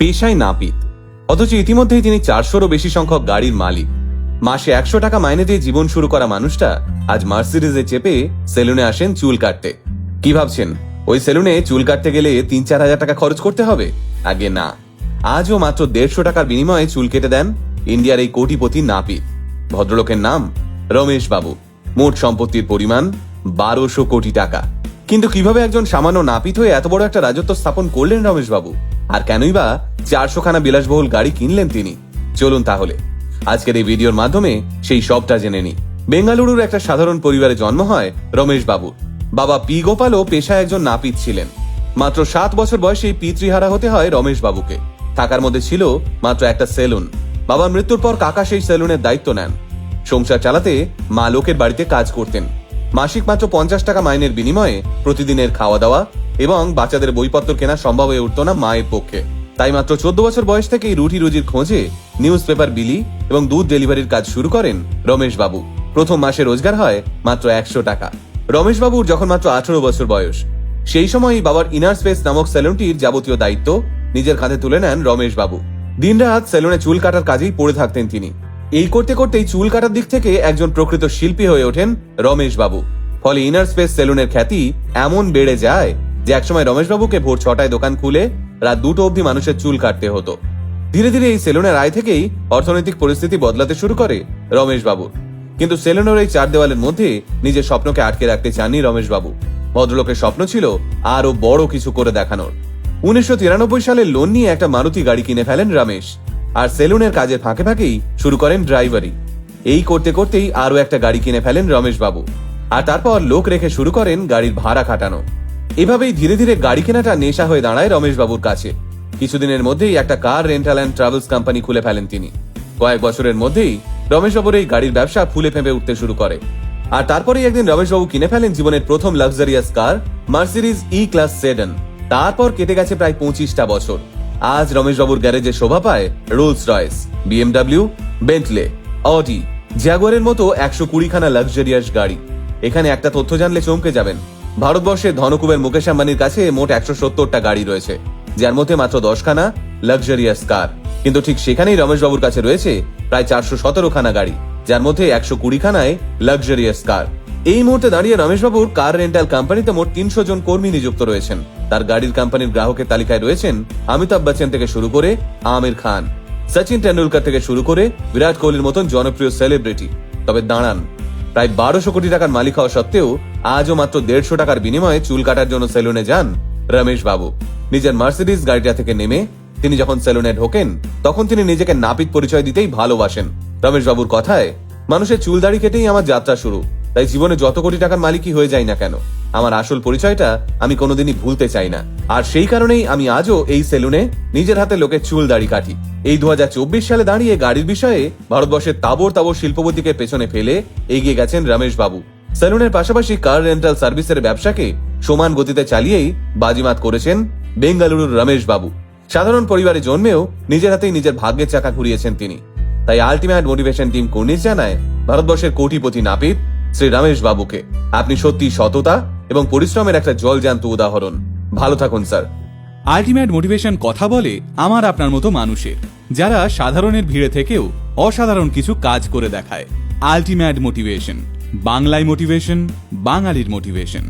পেশায় নাপিত অথচ ইতিমধ্যেই তিনি চারশোরও বেশি সংখ্যক গাড়ির মালিক। মাসে একশো টাকা মাইনে দিয়ে জীবন শুরু করা মানুষটা আজ মার্সিডিজে চেপে সেলুনে আসেন চুল কাটতে। কি ভাবছেন? ওই সেলুনে চুল কাটতে গেলে তিন চার হাজার টাকা খরচ করতে হবে? আগে না। আজও মাত্র দেড়শো টাকার বিনিময়ে চুল কেটে দেন ইন্ডিয়ার এই কোটিপতি নাপিত। ভদ্রলোকের নাম রমেশ বাবু। মোট সম্পত্তির পরিমাণ বারোশো কোটি টাকা। কিন্তু কীভাবে একজন সামান্য নাপিত হয়ে এত বড় একটা রাজত্ব স্থাপন করলেন রমেশ বাবু? আর কেনই বা চারশো খানা বিলাসবহুল গাড়ি কিনলেন তিনি? চলুন তাহলে। আজকের এই ভিডিওর মাধ্যমে সেই সবটা জেনে নি বেঙ্গালুরুর একটা সাধারণ পরিবারে জন্ম হয় রমেশ বাবুর বাবা পি গোপালও পেশায় একজন নাপিত ছিলেন। মাত্র সাত বছর বয়সেই পিতৃহারা হতে হয় রমেশ বাবুকে। থাকার মধ্যে ছিল মাত্র একটা সেলুন। বাবার মৃত্যুর পর কাকা সেই সেলুনের দায়িত্ব নেন। সংসার চালাতে মা লোকের বাড়িতে কাজ করতেন। মাসিক মাত্র পঞ্চাশ টাকা মাইনের বিনিময়ে প্রতিদিনের খাওয়া দাওয়া এবং বাচ্চাদের বইপত্র কেনা সম্ভব হয়ে উঠত না মায়ের পক্ষে। তাই মাত্র চোদ্দ বছর বয়স থেকেই রুটি রুজির খোঁজে নিউজ পেপার বিলি এবং দুধ ডেলিভারির কাজ শুরু করেন রমেশ বাবু প্রথম মাসে রোজগার হয় মাত্র একশো টাকা। রমেশ বাবুর যখন মাত্র আঠারো বছর বয়স। সেই সময়ই বাবার ইনার স্পেস নামক সেলুনটির যাবতীয় দায়িত্ব নিজের কাঁধে তুলে নেন রমেশ বাবু দিনরাত সেলুনে চুল কাটার কাজেই পড়ে থাকতেন তিনি। এই করতে করতেই চুল কাটার দিক থেকে একজন প্রকৃত শিল্পী হয়ে ওঠেন রমেশ বাবু ফলে ইনার স্পেস সেলুনের খ্যাতি এমন বেড়ে যায় যে একসময় রমেশ বাবুকে ভোর ছটায় দোকান খুলে রাত দুটো অবধি মানুষের চুল কাটতে হতো। ধীরে ধীরে এই সেলুনের আয় থেকেই অর্থনৈতিক পরিস্থিতি বদলাতে শুরু করে রমেশ বাবু কিন্তু সেলুনের এই চার দেওয়ালের মধ্যে নিজের স্বপ্নকে আটকে রাখতে চাননি রমেশ বাবু ভদ্রলোকের স্বপ্ন ছিল আরও বড় কিছু করে দেখানোর। উনিশশো তিরানব্বই সালে লোন নিয়ে একটা মারুতি গাড়ি কিনে ফেলেন রমেশ, আর সেলুনের কাজের ফাঁকে ফাঁকেই শুরু করেন ড্রাইভারি। এই করতে করতেই আরও একটা গাড়ি কিনে ফেলেন রমেশ বাবু আর তারপর লোক রেখে শুরু করেন গাড়ির ভাড়া খাটানো। এভাবেই ধীরে ধীরে গাড়ি কেনাটা নেশা হয়ে দাঁড়ায় রমেশ বাবুর কাছে। কিছুদিনের মধ্যেই একটা car rental and travels company খুলে ফেলেন তিনি। কয়েক বছরের মধ্যেই রমেশবাবুর এই গাড়ির ব্যবসা ফুলে ফেঁপে উঠতে শুরু করে। আর তারপরেই একদিন রমেশবাবু কিনে ফেলেন জীবনের প্রথম luxurious car Mercedes E class sedan তারপর কেটে গেছে প্রায় পঁচিশটা বছর। আজ রমেশবাবুর গ্যারেজে শোভা পায় Rolls Royce BMW Bentley Audi জ্যাগুয়ারের মতো একশো কুড়িখানা লাক্সারিয়াস গাড়ি। এখানে একটা তথ্য জানলে চমকে যাবেন। ভারতবর্ষের ধনকুবের মুকেশ আম্বানির কাছে মোট একশো সত্তরটা গাড়ি রয়েছে। যার মধ্যে মাত্র দশখানা লাক্সারিয়াস কার কিন্তু ঠিক সেখানেই রমেশবাবুর কাছে রয়েছে প্রায় চারশো সতেরো খানা গাড়ি, যার মধ্যে একশো কুড়ি খানায় লাক্সারিয়াস কার এই মুহূর্তে দাঁড়িয়ে রমেশবাবুর কার রেন্টাল কোম্পানিতে মোট তিনশো জন কর্মী নিযুক্ত রয়েছেন। তার গাড়ির কোম্পানির গ্রাহকের তালিকায় রয়েছেন অমিতাভ বচ্চন থেকে শুরু করে আমির খান। সচিন টেন্ডুলকার থেকে শুরু করে বিরাট কোহলির মতন জনপ্রিয় সেলিব্রিটি তবে দাঁড়ান প্রায় বারোশো কোটি টাকার মালিক হওয়া সত্ত্বেও আজও মাত্র দেড়শো টাকার বিনিময়ে চুল কাটার জন্য সেলুনে যান রমেশ বাবু। নিজের মার্সিডিস গাড়িটা থেকে নেমে তিনি যখন সেলুনে ঢোকেন, তখন তিনি নিজেকে নাপিত পরিচয় দিতেই ভালোবাসেন। রমেশ বাবুর কথায়, মানুষের চুল দাড়ি কেটেই আমার যাত্রা শুরু, তাই জীবনে যত কোটি টাকার মালিকই হয়ে যায় না কেন। আমার আসল পরিচয়টা আমি কোনোদিনই ভুলতে চাই না। আর সেই কারণেই আমি আজও এই সেলুনে নিজের হাতে লোকের চুল দাড়ি কাটি। এই দু সালে দাঁড়িয়ে গাড়ির বিষয়ে ভারতবর্ষের তাবর তাবর শিল্পপতিকে পেছনে ফেলে এগিয়ে গেছেন রমেশ বাবু। সেলুনের পাশাপাশি কার রেন্টাল সার্ভিসের ব্যবসাকে সমান গতিতে চালিয়েই বাজিমাত করেছেন বেঙ্গালুরুর রমেশ বাবু। সাধারণ পরিবারে জন্মেও নিজের হাতেই নিজের ভাগ্যের চাকা ঘুরিয়েছেন তিনি। তাই আলটিমেট মোটিভেশন টিম কর্নিশ জানায়, ভারতবর্ষের কোটিপতি নাপিত শ্রী রমেশ বাবুকে। আপনি সত্যি সততা এবং পরিশ্রমের একটা জল জ্যান্ত উদাহরণ। ভালো থাকুন, স্যার। আলটিমেট মোটিভেশন কথা বলে আমার আপনার মতো মানুষের, যারা সাধারণের ভিড়ে থেকেও অসাধারণ কিছু কাজ করে দেখায়। আলটিমেট মোটিভেশন, বাংলায় মোটিভেশন, বাঙালির মোটিভেশন।